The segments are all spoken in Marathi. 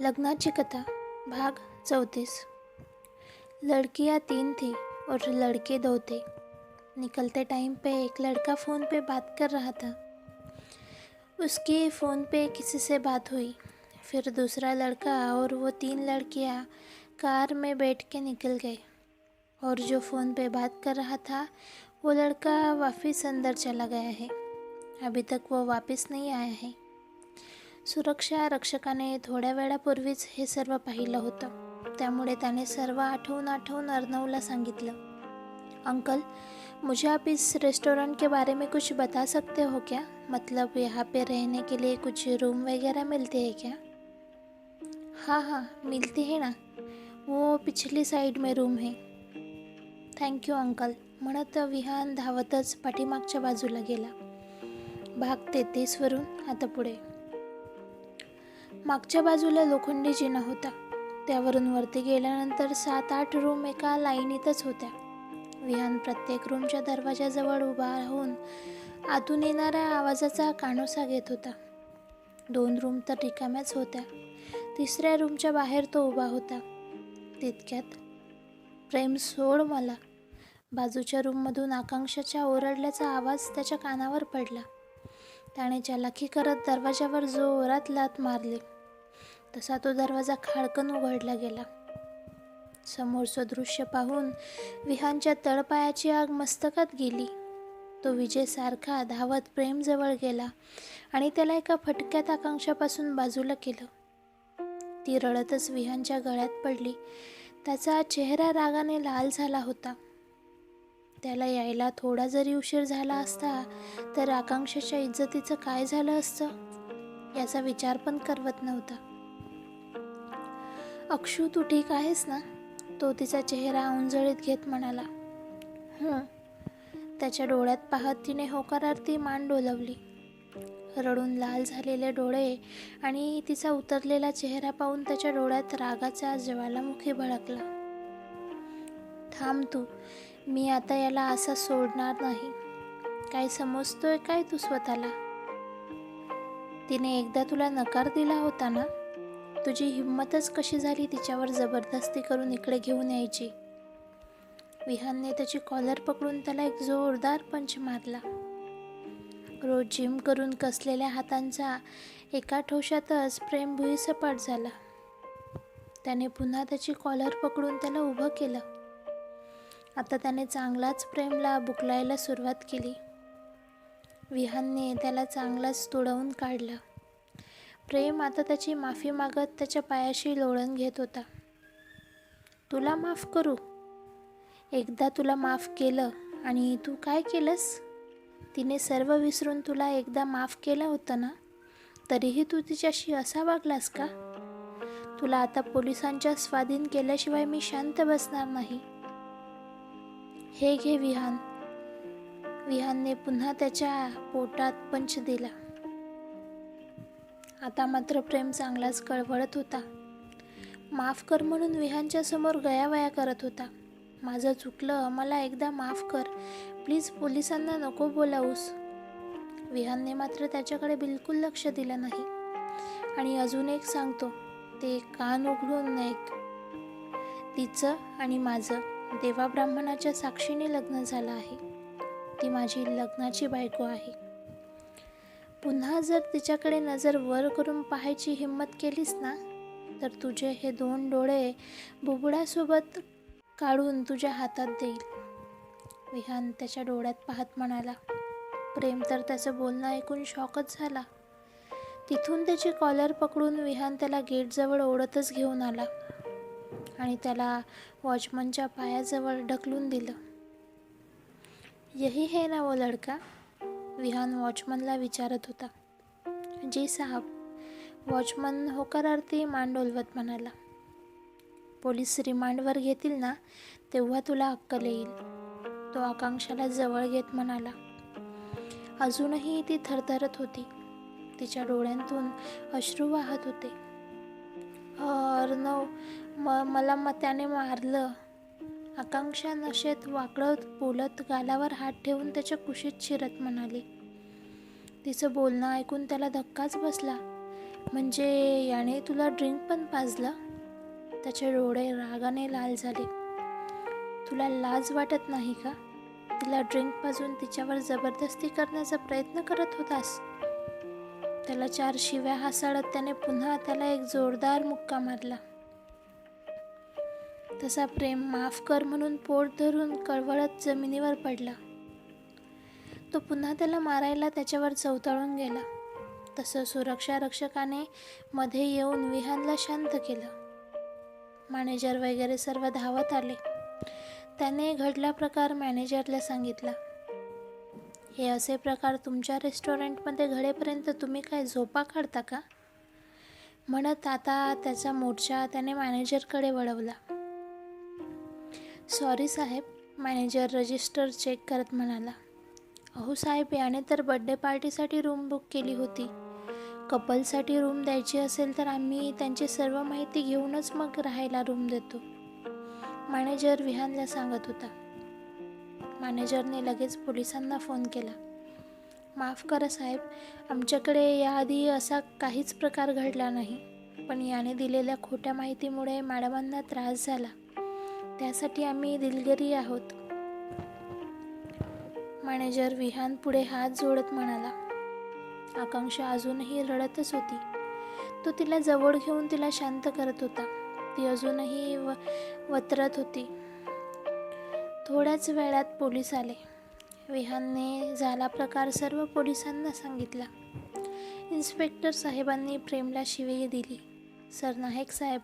लग्नाची कथा, भाग चौंतीस. लड़कियाँ तीन थी और लड़के दो थे. निकलते टाइम पे एक लड़का फ़ोन पे बात कर रहा था. उसकी फ़ोन पे किसी से बात हुई. फिर दूसरा लड़का और वो तीन लड़कियाँ कार में बैठ के निकल गए. और जो फ़ोन पे बात कर रहा था, वो लड़का वापस अंदर चला गया है. अभी तक वो वापस नहीं आया है. सुरक्षा रक्षकाने थोड्या वेळापूर्वीच हे सर्व पाहिलं होतं. त्यामुळे त्याने सर्व आठवून आठवून अर्णवला सांगितलं. अंकल मुझे आप इस रेस्टोरेंट के बारे में कुछ बता सकते हो क्या? मतलब यहाँ पे रहने के लिए कुछ रूम वगैरह मिलते हैं क्या? हाँ हाँ मिलते हैं ना। वो पिछली साइड में रूम है। Thank you uncle. म्हणत विहान धावतच पाठीमागच्या बाजूला गेला. भाग तेहतीसवरून आता पुढे. मागच्या बाजूला लोखंडी जिना होता. त्यावरून वरती गेल्यानंतर सात आठ रूम एका लाईनीतच होत्या. विहान प्रत्येक रूमच्या दरवाजाजवळ उभा राहून आतून येणाऱ्या आवाजाचा कानोसा घेत होता. दोन रूम तर रिकाम्याच होत्या. तिसऱ्या रूमच्या बाहेर तो उभा होता. तितक्यात प्रेम सोड मला. बाजूच्या रूममधून आकांक्षाच्या ओरडल्याचा आवाज त्याच्या कानावर पडला. त्याने चालाखी करत दरवाजावर जोरात लात मारली. तसा तो दरवाजा खाडकन उघडला गेला. समोरचं दृश्य पाहून विहानच्या तळपायाची आग मस्तकात गेली. तो विजय सारखा धावत प्रेमजवळ गेला आणि त्याला एका फटक्यात आकांक्षापासून बाजूला केलं. ती रडतच विहानच्या गळ्यात पडली. त्याचा चेहरा रागाने लाल झाला होता. त्याला यायला थोडा जरी उशीर झाला असता तर आकांक्षाच्या इज्जतीचं काय झालं असतं? याचा विचार पण करवत नव्हता. अक्षू तू ठीक आहेस ना? तो तिचा चेहरा उंजळीत घेत म्हणाला. हं. त्याच्या डोळ्यात पाहत तिने होकारार्थी मान डोलवली. रडून लाल झालेले डोळे आणि तिचा उतरलेला चेहरा पाहून त्याच्या डोळ्यात रागाचा ज्वालामुखी भडकला. थांब तू. मी आता याला असा सोडणार नाही. काय समजतोय काय तू स्वतःला? तिने एकदा तुला नकार दिला होता ना? तुझी हिंमतच कशी झाली तिच्यावर जबरदस्ती करून इकडे घेऊन यायची? विहानने त्याची कॉलर पकडून त्याला एक जोरदार पंच मारला. रोज जिम करून कसलेल्या हातांचा एका ठोशातच प्रेम भुईसपाट झाला. त्याने पुन्हा त्याची कॉलर पकडून त्याला उभं केलं. आता त्याने चांगलाच प्रेमला बुकलायला सुरुवात केली. विहानने त्याला चांगलाच तुडवून काढलं. प्रेम आता त्याची माफी मागत त्याच्या पायाशी लोळण घेत होता. तुला माफ करू. एकदा तुला माफ केलं आणि तू काय केलंस? तिने सर्व विसरून तुला एकदा माफ केलं होतं ना? तरीही तू तिच्याशी असा वागलास का? तुला आता पोलिसांच्या स्वाधीन केल्याशिवाय मी शांत बसणार नाही. हे घे विहान. विहानने पुन्हा त्याच्या पोटात पंच दिला. आता मात्र प्रेम चांगलाच कळवळत होता. माफ कर म्हणून विहानच्या समोर गयावया करत होता. माझं चुकलं मला एकदा माफ कर. प्लीज पोलिसांना नको बोलावूस. विहानने मात्र त्याच्याकडे बिलकुल लक्ष दिलं नाही. आणि अजून एक सांगतो ते कान उघडून ऐक. तिचं आणि माझं. देवा ब्राह्मणाच्या साक्षीने लग्न झालं आहे. ती माझी लग्नाची बायको आहे. पुन्हा जर तिच्याकडे नजर वर करून पाहायची हिंमत केलीस ना तर तुझे हे दोन डोळे बुबडासोबत काढून तुझ्या हातात देईल. विहान त्याच्या डोळ्यात पाहत म्हणाला प्रेम तर त्याचं बोलणं ऐकून शॉकच झाला. तिथून त्याची कॉलर पकडून विहान त्याला गेटजवळ ओढतच घेऊन आला. आणि त्याला वॉचमनच्या पायाजवळ ढकलून दिलं. यही है ना वो लड़का? विहान वॉचमनला विचारत होता. जी साहब वॉचमन होकारार्थी मान डोलवत म्हणाला. पोलीस रिमांडवर घेतील ना तेव्हा तुला अक्कल येईल. तो आकांक्षाला जवळ घेत म्हणाला. अजूनही ती थरथरत होती. तिच्या डोळ्यांतून अश्रू वाहत होते. अर्णव म मला मग त्याने मारलं. आकांक्षा नशेत वाकडत बोलत गालावर हात ठेवून त्याच्या कुशीत शिरत म्हणाली. तिचं बोलणं ऐकून त्याला धक्काच बसला. म्हणजे याने तुला ड्रिंक पण पाजलं? त्याचे डोळे रागाने लाल झाले. तुला लाज वाटत नाही का? तिला ड्रिंक पाजून तिच्यावर जबरदस्ती करण्याचा प्रयत्न करत होतास. त्याला चार शिव्या हासाळत त्याने पुन्हा त्याला एक जोरदार मुक्का मारला. तसा प्रेम माफ कर म्हणून पोट धरून कळवळत जमिनीवर पडला. तो पुन्हा त्याला मारायला त्याच्यावर चवताळून गेला. तसं सुरक्षा रक्षकाने मध्ये येऊन विहानला शांत केलं. मॅनेजर वगैरे सर्व धावत आले. त्याने घडला प्रकार मॅनेजरला सांगितला. हे असे प्रकार तुमच्या रेस्टॉरंटमध्ये घडेपर्यंत तुम्ही काय झोपा काढता का? म्हणत आता त्याचा मोर्चा त्याने मॅनेजरकडे वळवला. सॉरी साहेब मॅनेजर रजिस्टर चेक करत म्हणाला. अहो साहेब याने तर बड्डे पार्टीसाठी रूम बुक केली होती. कपलसाठी रूम द्यायची असेल तर आम्ही त्यांची सर्व माहिती घेऊनच मग राहायला रूम देतो मॅनेजर विहानला सांगत होता. मॅनेजरने लगेच पोलिसांना फोन केला. माफ करा साहेब आमच्याकडे याआधी असा काहीच प्रकार घडला नाही पण याने दिलेल्या खोट्या माहितीमुळे मॅडमांना त्रास झाला. त्यासाठी आम्ही दिलगिरी आहोत. मॅनेजर विहान पुढे हात जोडत म्हणाला. आकांक्षा अजूनही रडतच होती. तो तिला जवळ घेऊन तिला शांत करत होता. ती अजूनही व वतरत होती. थोड्याच वेळात पोलीस आले. विहानने झाला प्रकार सर्व पोलिसांना सांगितला. इन्स्पेक्टर साहेबांनी प्रेमला शिवी दिली. सरनायक साहेब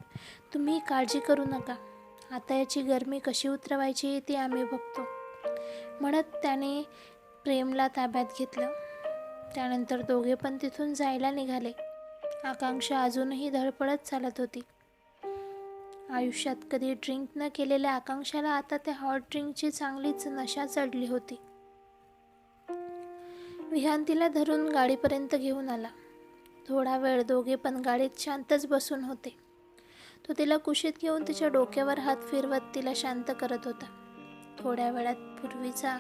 तुम्ही काळजी करू नका. आता याची गरमी कशी उतरवायची ती आम्ही बघतो. म्हणत त्याने प्रेमला ताब्यात घेतलं. त्यानंतर दोघे पण तिथून जायला निघाले. आकांक्षा अजूनही धडपडत चालत होती. आयुष्यात कधी ड्रिंक न केलेल्या आकांक्षाला आता त्या हॉट ड्रिंकची चांगलीच नशा चढली होती. विहान तिला धरून गाडीपर्यंत घेऊन आला. थोडा वेळ दोघे पण गाडीत शांतच बसून होते. तो तिला कुशीत घेऊन तिच्या डोक्यावर हात फिरवत तिला शांत करत होता. थोड्या वेळात पूर्वीचा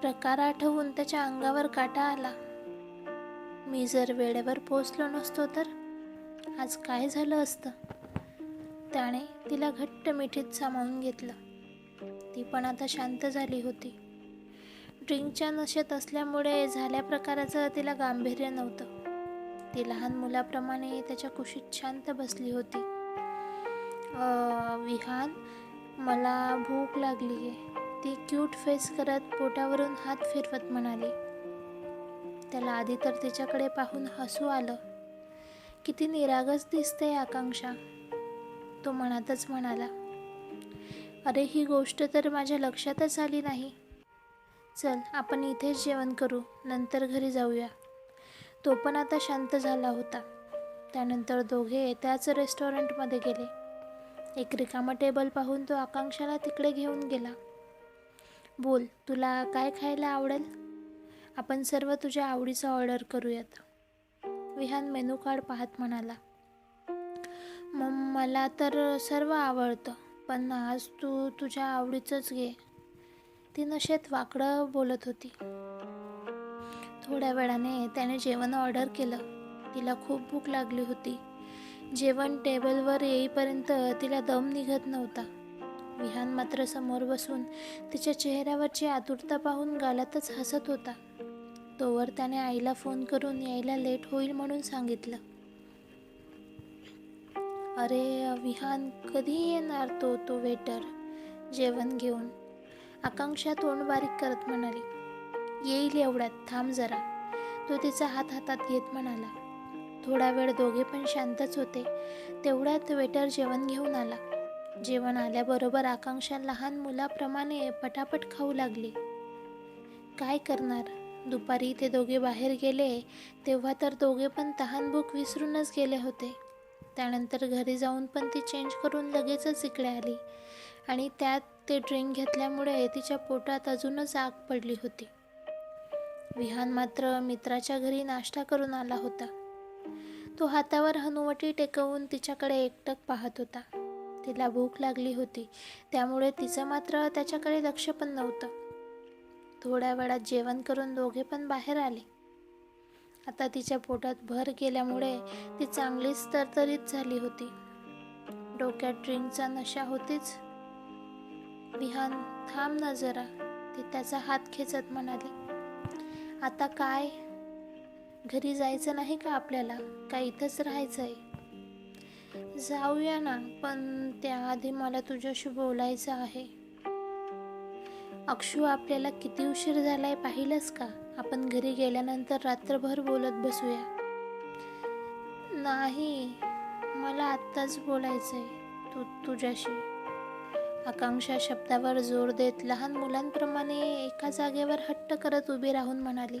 प्रकार आठवून त्याच्या अंगावर काटा आला. मी जर वेळेवर पोचलो नसतो तर? आज काय झालं असतं? त्याने तिला घट्ट मिठीत सामावून घेतलं. ती पण आता शांत झाली होती. ड्रिंकच्या नशेत असल्यामुळे झाल्या प्रकाराचं तिला गांभीर्य नव्हतं. ती लहान मुलाप्रमाणे त्याच्या कुशीत शांत बसली होती. विहान मला भूक लागली आहे ती क्यूट फेस करत पोटावरून हात फिरवत म्हणाली. त्याला आधी तर तिच्याकडे पाहून हसू आलं. किती निरागस दिसते आकांक्षा. तो मनातच म्हणाला अरे ही गोष्ट तर माझ्या लक्षातच आली नाही. चल आपण इथेच जेवण करू नंतर घरी जाऊया. तो पण आता शांत झाला होता. त्यानंतर दोघे त्याच रेस्टॉरंटमध्ये गेले. एक रिकामा टेबल पाहून तो आकांक्षाला तिकडे घेऊन गेला. बोल तुला काय खायला आवडेल? आपण सर्व तुझ्या आवडीचं ऑर्डर करूयात. विहान मेनू कार्ड पाहत म्हणाला मग मला तर सर्व आवडतं पण आज तू तुझ्या आवडीचंच घे. ती नशेत वाकडं बोलत होती. थोड्या वेळाने त्याने जेवण ऑर्डर केलं. तिला खूप भूक लागली होती. जेवण टेबलवर येईपर्यंत तिला दम निघत नव्हता. विहान मात्र समोर बसून तिच्या चेहऱ्यावरची आतुरता पाहून गालातच हसत होता. तोवर त्याने आईला फोन करून यायला लेट होईल म्हणून सांगितलं. अरे विहान कधी येणार तो तो वेटर जेवण घेऊन. आकांक्षा तोंड बारीक करत म्हणाली येईल एवढ्यात थांब जरा. तो तिचा हात हातात घेत म्हणाला. थोडा वेळ दोघे पण शांतच होते. तेवढ्यात वेटर जेवण घेऊन आला. जेवण आल्याबरोबर आकांक्षा लहान मुलाप्रमाणे पटापट खाऊ लागली. काय करणार? दुपारी ते दोघे बाहेर गेले तेव्हा तर दोघे पण तहानभूक विसरूनच गेले होते. त्यानंतर घरी जाऊन पण ती चेंज करून लगेचच इकडे आली. आणि त्यात ते ड्रिंक घेतल्यामुळे तिच्या पोटात अजूनच आग पडली होती. विहान मात्र मित्राच्या घरी नाश्ता करून आला होता. तो हातावर हनुवटी टेकवून तिच्याकडे एकटक पाहत होता. तिला भूक लागली होती. त्यामुळे तिचं मात्र त्याच्याकडे लक्ष पण नव्हतं. थोड्या वेळात जेवण करून दोघे पण बाहेर आले. आता तिच्या पोटात भर गेल्यामुळे ती चांगलीच तरतरीत झाली होती. डोक्यात ड्रिंकचा नशा होतीच. विहान थांब ना जरा ती त्याचा हात खेचत म्हणाली. आता काय? घरी जायचं नाही का आपल्याला? का इथंच राहायचं आहे जाऊया ना पण त्याआधी मला तुझ्याशी बोलायचं आहे. अक्षू आपल्याला किती उशीर झालाय पाहिलंस का? आपण घरी गेल्यानंतर रात्रभर बोलत बसूया. नाही मला आत्ताच बोलायचंय तू तुझ्याशी. आकांक्षा शब्दावर जोर देत लहान मुलांप्रमाणे एका जागेवर हट्ट करत उभी राहून म्हणाली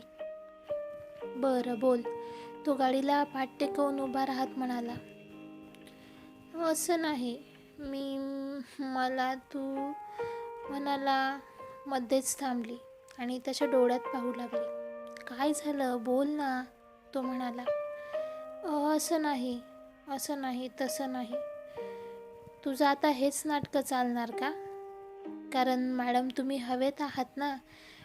बरं बोल तो गाडीला पाठ टेकवून उभा राहत म्हणाला असं नाही. मी मला तू म्हणाला मध्येच थांबली. आणि त्याच्या डोळ्यात पाहू लागली. काय झालं? बोल ना तो म्हणाला. असं नाही असं नाही तसं नाही. तुझं आता हेच नाटकं चालणार का? कारण मॅडम तुम्ही हवेत आहात ना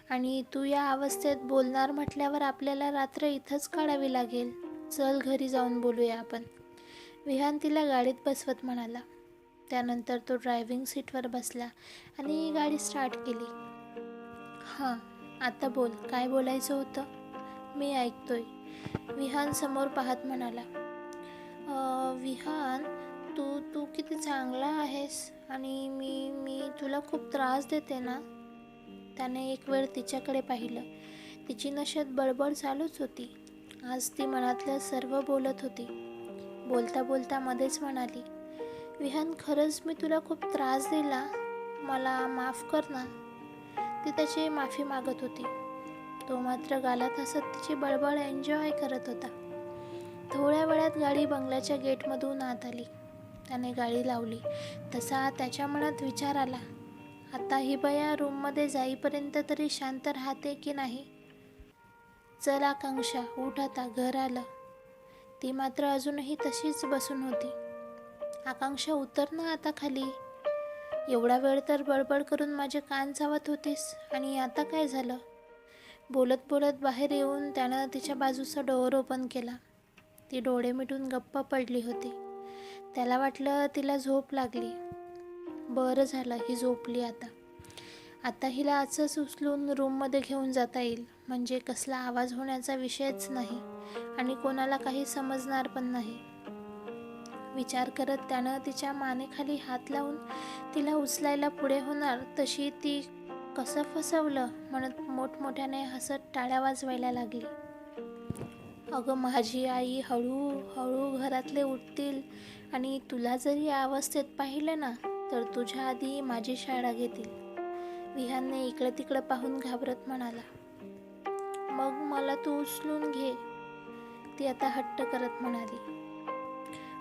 आणि तू या अवस्थेत बोलणार म्हटल्यावर आपल्याला रात्र इथंच काढावी लागेल. चल घरी जाऊन बोलूया आपण. विहान तिला गाडीत बसवत म्हणाला. त्यानंतर तो ड्रायव्हिंग सीटवर बसला आणि गाडी स्टार्ट केली. हां आता बोल काय बोलायचं होतं? मी ऐकतोय. विहान समोर पाहत म्हणाला विहान तू तू किती चांगला आहेस आणि मी मी तुला खूप त्रास देते ना? त्याने एक वेळ तिच्याकडे पाहिलं. तिची नशेत बडबड चालूच होती. आज ती मनातलं सर्व बोलत होती. बोलता बोलता मध्येच म्हणाली विहान खरंच मी तुला खूप त्रास दिला. मला माफ कर ना. ती त्याची माफी मागत होती. तो मात्र गालात हसत तिची बळबळ एन्जॉय करत होता. थोड्या वेळात गाडी बंगल्याच्या गेटमधून आत आली. त्याने गाडी लावली. तसा त्याच्या मनात विचार आला. आता ही बया रूममध्ये जाईपर्यंत तरी शांत राहते की नाही? चल आकांक्षा उठ आता घर आलं. ती मात्र अजूनही तशीच बसून होती. आकांक्षा उतर ना आता खाली. एवढा वेळ तर बडबड करून माझे कान चावत होतीस. आणि आता काय झालं? बोलत बोलत बाहेर येऊन त्यानं तिच्या बाजूचा डोअर ओपन केला. ती डोळे मिटून गप्प पडली होती. त्याला वाटलं तिला झोप लागली. बरं झालं ही झोपली आता. आता हिला असंच उचलून रूममध्ये घेऊन जाता येईल. म्हणजे कसला आवाज होण्याचा विषयच नाही. आणि कोणाला काही समजणार पण नाही. विचार करत त्यानं तिच्या मानेखाली हात लावून तिला उचलायला पुढे होणार तशी ती कसं फसवलं म्हणत मोठमोठ्याने हसत टाळ्या वाजवायला लागली. अगं माझी आई हळूहळू घरातले उठतील आणि तुला जरी या अवस्थेत पाहिलं ना तर तुझ्या आधी माझी शाळा घेतील. विहानने इकडे तिकडे पाहून घाबरत म्हणाला मग मला तू उचलून घे. ती आता हट्ट करत म्हणाली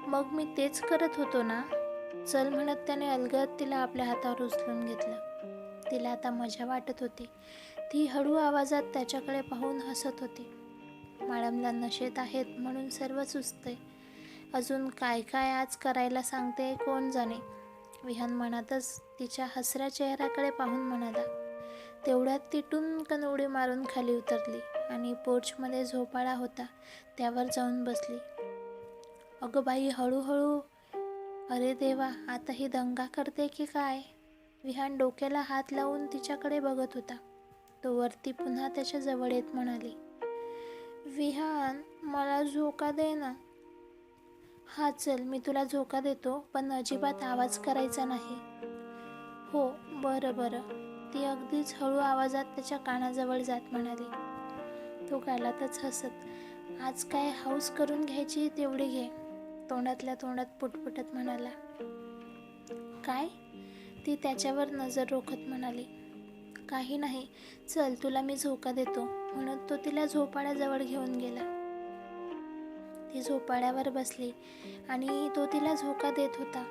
मग मी तेच करत होतो ना. चल म्हणत त्याने अलगद तिला आपल्या हातावर उचलून घेतलं. तिला आता मजा वाटत होती. ती हळू आवाजात त्याच्याकडे पाहून हसत होती. मॅडमला नशेत आहेत म्हणून सर्व सुचते अजून काय काय आज करायला सांगते कोण जाणे. विहान म्हणतच तिच्या हसऱ्या चेहऱ्याकडे पाहून म्हणाला. तेवढ्यात ती टुनकन उडी मारून खाली उतरली आणि पोर्चमध्ये झोपाळा होता. त्यावर जाऊन बसली. अगं बाई हळूहळू. अरे देवा आता ही दंगा करते की काय? विहान डोक्याला हात लावून तिच्याकडे बघत होता. तो वरती पुन्हा त्याच्याजवळ येत म्हणाली विहान मला झोका दे ना. हा चल मी तुला झोका देतो पण अजिबात आवाज करायचा नाही. हो बरं बरं. ती अगदीच हळू आवाजात त्याच्या कानाजवळ जात म्हणाली. तो गालातच हसत आज काय हाऊस करून घ्यायची तेवढी घे. तोंडातल्या तोंडात पुटपुटत म्हणाला काय? ती त्याच्यावर नजर रोखत म्हणाली काही नाही चल तुला मी झोका देतो. म्हणून तो तिला झोपाळ्याजवळ घेऊन गेला. ती झोपाळ्यावर बसली आणि तो तिला झोका देत होता.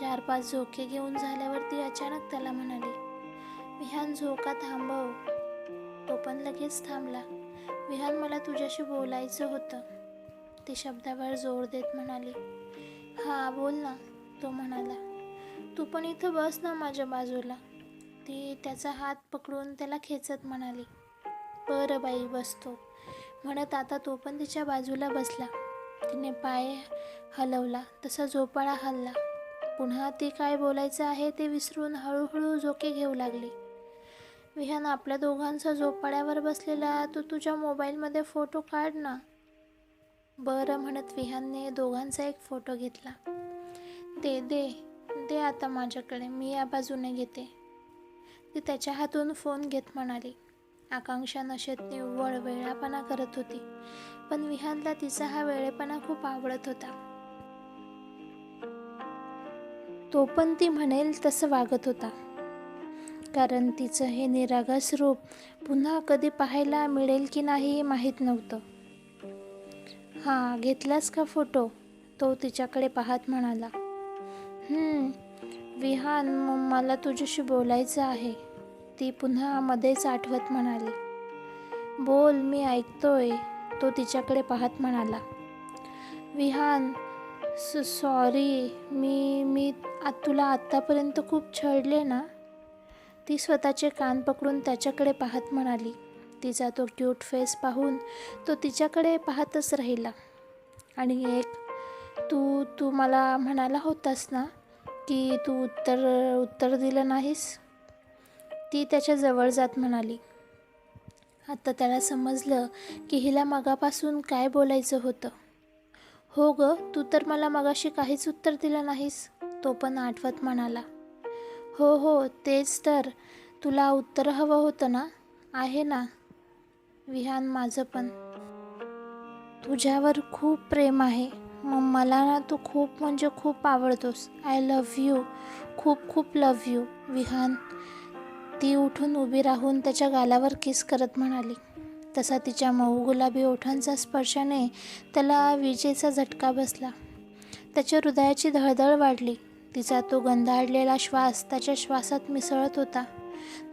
चार पाच झोके घेऊन झाल्यावर ती अचानक त्याला म्हणाली विहान झोका थांबव. तो पण लगेच थांबला. विहान मला तुझ्याशी बोलायचं होतं. ती शब्दावर जोर देत म्हणाली हा बोल ना तो म्हणाला. तू पण इथं बस ना माझ्या बाजूला. ती त्याचा हात पकडून त्याला खेचत म्हणाली बरं बाई बसतो. म्हणत आता तो पण तिच्या बाजूला बसला. तिने पाय हलवला तसा झोपाळा हलला. पुन्हा ती काय बोलायचं आहे ते विसरून हळूहळू झोके घेऊ लागली. विहान आपल्या दोघांचा झोपाळ्यावर बसलेला तू तुझ्या मोबाईलमध्ये फोटो काढ ना. बरं म्हणत विहानने दोघांचा एक फोटो घेतला. दे दे दे आता माझ्याकडे मी या बाजूने घेते. ती त्याच्या हातून फोन घेत म्हणाली. आकांक्षा नशेत निव्वळ वेळापणा करत होती पण विहानला तिचा हा वेळेपणा खूप आवडत होता. तो पण ती म्हणेल तसं वागत होता. कारण तिचं हे निरागस रूप पुन्हा कधी पाहायला मिळेल की नाही माहीत नव्हतं. हां घेतलास का फोटो? तो तिच्याकडे पाहत म्हणाला. विहान मला तुझ्याशी बोलायचं आहे. ती पुन्हा मध्येच आठवत म्हणाली. बोल मी ऐकतोय तो तिच्याकडे पाहत म्हणाला. विहान स सॉरी मी मी तुला आत्तापर्यंत खूप छळले ना? ती स्वतःचे कान पकडून त्याच्याकडे पाहत म्हणाली. तिचा तो क्यूट फेस पाहून. तो तिच्याकडे पाहतच राहिला. आणि एक तू तू मला म्हणाला होतास ना की तू उत्तर उत्तर दिलं नाहीस? ती त्याच्याजवळ जात म्हणाली. आता त्याला समजलं की हिला मगापासून काय बोलायचं होतं. हो ग तू तर मला मगाशी काहीच उत्तर दिलं नाहीस तो पण आठवत म्हणाला. हो हो तेच तर. तुला उत्तर हवं होतं ना? आहे ना? विहान माझं पण. तुझ्यावर खूप प्रेम आहे. मग मला ना तू खूप म्हणजे खूप आवडतोस. आय लव्ह यू खूप खूप लव्ह यू विहान. ती उठून उभी राहून त्याच्या गालावर किस करत म्हणाली. तसा तिच्या मऊ गुलाबी ओठांचा स्पर्शाने त्याला विजेचा झटका बसला. त्याच्या हृदयाची धळधळ वाढली. तिचा तो गंधाळलेला श्वास त्याच्या श्वासात मिसळत होता.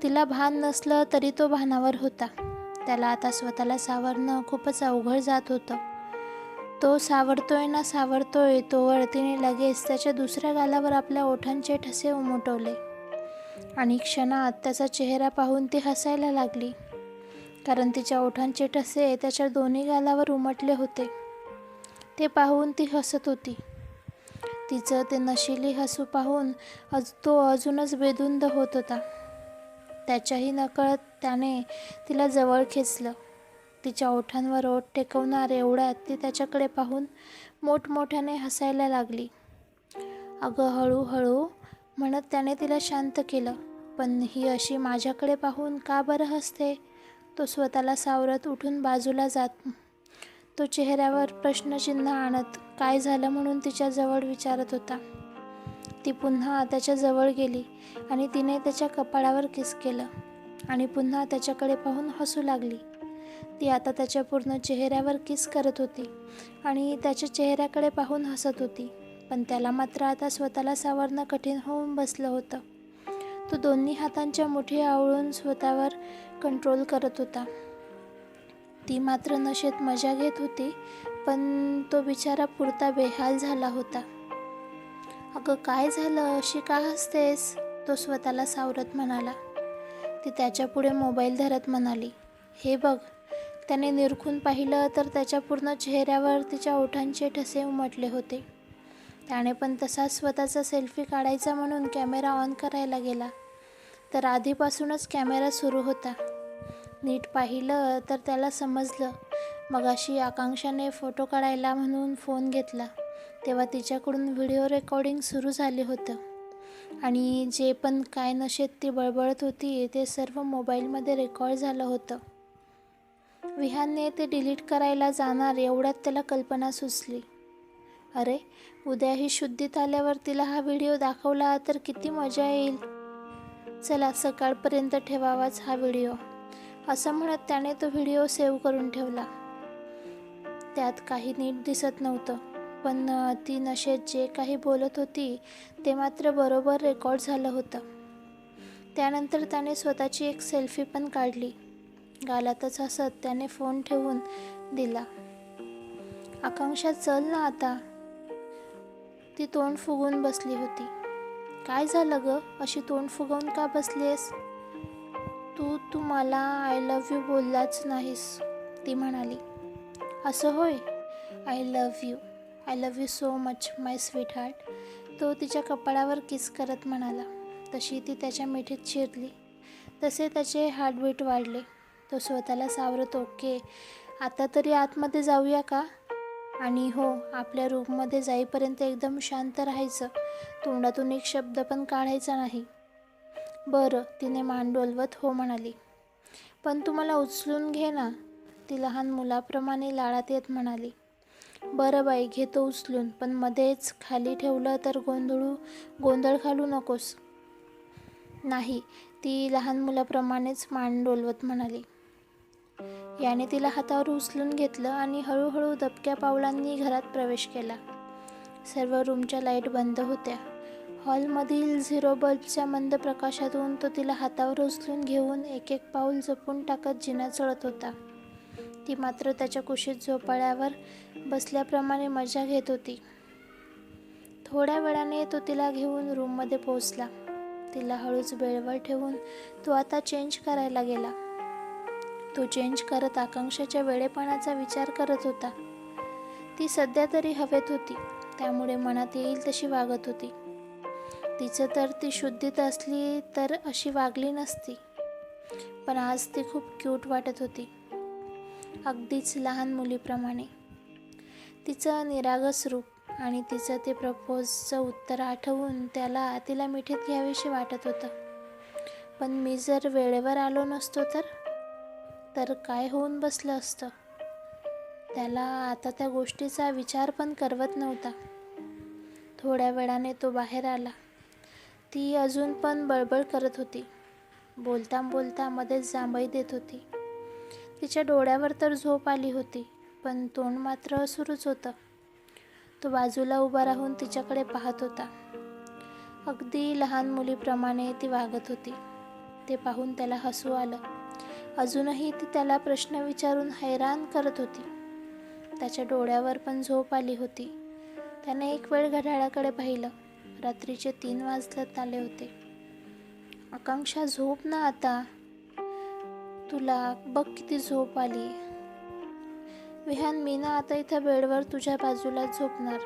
तिला भान नसलं तरी तो भानावर होता. त्याला आता स्वतःला सावरणं खूपच अवघड जात होतं. तो सावरतोय ना सावरतोय तोवर तिने लगेच त्याच्या दुसऱ्या गालावर आपल्या ओठांचे ठसे उमटवले. आणि क्षणात त्याचा चेहरा पाहून ती हसायला लागली. कारण तिच्या ओठांचे ठसे त्याच्या दोन्ही गालावर उमटले होते. ते पाहून ती हसत होती. तिचं ते नशिली हसू पाहून अज तो अजूनच बेधुंद होत होता. त्याच्याही नकळत त्याने तिला जवळ खेचलं. तिच्या ओठांवर ओठ टेकवणार एवढ्यात ती त्याच्याकडे पाहून मोठमोठ्याने हसायला लागली. अगं हळूहळू म्हणत त्याने तिला शांत केलं. पण ही अशी माझ्याकडे पाहून का बरं हसते? तो स्वतःला सावरत उठून बाजूला जात तो चेहऱ्यावर प्रश्नचिन्ह आणत काय झालं? म्हणून तिच्याजवळ विचारत होता. ती पुन्हा त्याच्याजवळ गेली आणि तिने त्याच्या कपाळावर किस केलं आणि पुन्हा त्याच्याकडे पाहून हसू लागली. ती आता त्याच्या पूर्ण चेहऱ्यावर किस करत होती आणि त्याच्या चेहऱ्याकडे पाहून हसत होती. पण त्याला मात्र आता स्वतःला सावरणं कठीण होऊन बसलं होतं. तो दोन्ही हातांच्या मुठी आवळून स्वतःवर कंट्रोल करत होता. ती मात्र नशेत मजा घेत होती पण तो बिचारा पुरता बेहाल झाला होता. अगं काय झालं? अशी का हसतेस? तो स्वतःला सावरत म्हणाला. ती त्याच्यापुढे मोबाईल धरत म्हणाली हे बघ त्याने निरखून पाहिलं तर त्याच्या पूर्ण चेहऱ्यावर तिच्या ओठांचे ठसे उमटले होते. त्याने पण तसाच स्वतःचा सेल्फी काढायचा म्हणून कॅमेरा ऑन करायला गेला. तर आधीपासूनच कॅमेरा सुरू होता. नीट पाहिलं तर त्याला समजलं. मगाशी आकांक्षाने फोटो काढायला म्हणून फोन घेतला. तेव्हा तिच्याकडून व्हिडिओ रेकॉर्डिंग सुरू झाले होतं. आणि जे पण काय नशेत ती बळबळत होती ते सर्व मोबाईलमध्ये रेकॉर्ड झालं होतं. विहानने ते डिलीट करायला जाणार एवढ्यात त्याला कल्पना सुचली. अरे उद्या ही शुद्धीत आल्यावर तिला हा व्हिडिओ दाखवला तर किती मजा येईल. चला सकाळपर्यंत ठेवावाच हा व्हिडिओ. असं म्हणत त्याने तो व्हिडिओ सेव्ह करून ठेवला. त्यात काही नीट दिसत नव्हतं. पण ती नशेत जे काही बोलत होती ते मात्र बरोबर रेकॉर्ड झालं होतं. त्यानंतर त्याने स्वतःची एक सेल्फी पण काढली. गालातच हसत त्याने फोन ठेवून दिला. आकांक्षा चल ना आता. ती तोंड फुगून बसली होती. काय झालं ग? अशी तोंड फुगवून का बसलीस तू तू मला आय लव्ह यू बोललाच नाहीस ती म्हणाली. असं होय? I love you I love you so much my sweetheart तो तिच्या कपाळावर किस करत म्हणाला. तशी ती त्याच्या मिठीत शिरली तसे त्याचे हार्टबीट वाढले. तो स्वतःला सावरत ओके आता तरी आतमध्ये जाऊया का? आणि हो आपल्या रूममध्ये जाईपर्यंत एकदम शांत राहायचं. तोंडातून एक शब्द पण काढायचा नाही. बरं तिने मान डोलवत हो म्हणाली. पण तू मला उचलून घे ना. ती लहान मुलाप्रमाणे लाडात येत म्हणाली. बरं बाई घेतो उचलून. पण मध्येच खाली ठेवलं तर गोंधळू गोंधळ घालू नकोस. नाही ती लहान मुलाप्रमाणेच मान डोलवत म्हणाली. याने तिला हातावर उचलून घेतलं आणि हळूहळू दबक्या पावलांनी घरात प्रवेश केला. सर्व रूमच्या लाइट बंद होत्या. हॉलमधील झिरो बल्बच्या मंद प्रकाशातून तो तिला हातावर उचलून घेऊन एक एक पाऊल जपून टाकत जिना चढत होता. ती मात्र त्याच्या कुशीत झोपाळ्यावर बसल्याप्रमाणे मजा घेत होती. थोड्या वेळाने तो तिला घेऊन रूममध्ये पोहोचला. तिला हळूच बेळवर ठेवून तो आता चेंज करायला गेला. तो चेंज करत आकांक्षाच्या वेळेपणाचा विचार करत होता. ती सध्या तरी हवेत होती त्यामुळे मनात येईल तशी वागत होती. तिचं तर ती शुद्धीत असली तर अशी वागली नसती. पण आज ती खूप क्यूट वाटत होती. अगदीच लहान मुलीप्रमाणे. तिचं निरागस रूप आणि तिचं ते प्रपोजचं उत्तर आठवून त्याला तिला मिठीत घ्यावीशी वाटत होतं. पण मी जर वेळेवर आलो नसतो तर? तर काय होऊन बसलं असतं? त्याला आता त्या गोष्टीचा विचार पण करवत नव्हता. थोड्या वेळाने तो बाहेर आला. ती अजून पण बळबळ करत होती. बोलता बोलता मध्येच जांभई देत होती. तिच्या डोळ्यावर तर झोप आली होती. पण तोंड मात्र सुरूच होतं. तो बाजूला उभा राहून तिच्याकडे पाहत होता. अगदी लहान मुलीप्रमाणे ती वागत होती. ते पाहून त्याला हसू आलं. अजूनही ती त्याला प्रश्न विचारून हैराण करत होती. त्याच्या डोळ्यावर पण झोप आली होती. त्याने एक वेळ घड्याळाकडे पाहिलं. रात्रीचे तीन वाजल्यात आले होते. आकांक्षा झोप ना आता. तुला बघ किती झोप आली. विहान मी ना आता इथं बेडवर तुझ्या बाजूला झोपणार.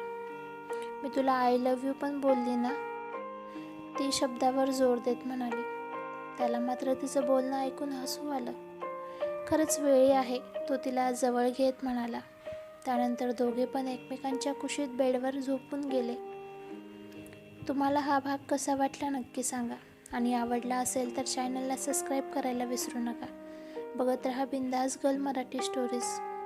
मी तुला आय लव्ह यू पण बोलली ना? ती शब्दावर जोर देत म्हणाली. त्याला मात्र तिचं बोलणं ऐकून हसू आलं. खरंच वेळी आहे तो तिला जवळ घेत म्हणाला. त्यानंतर दोघे पण एकमेकांच्या कुशीत बेडवर झोपून गेले. तुम्हाला हा भाग कसा वाटला नक्की सांगा. आणि आवडला असेल तर चॅनलला सबस्क्राईब करायला विसरू नका. बघत रहा बिंदास girl Marathi stories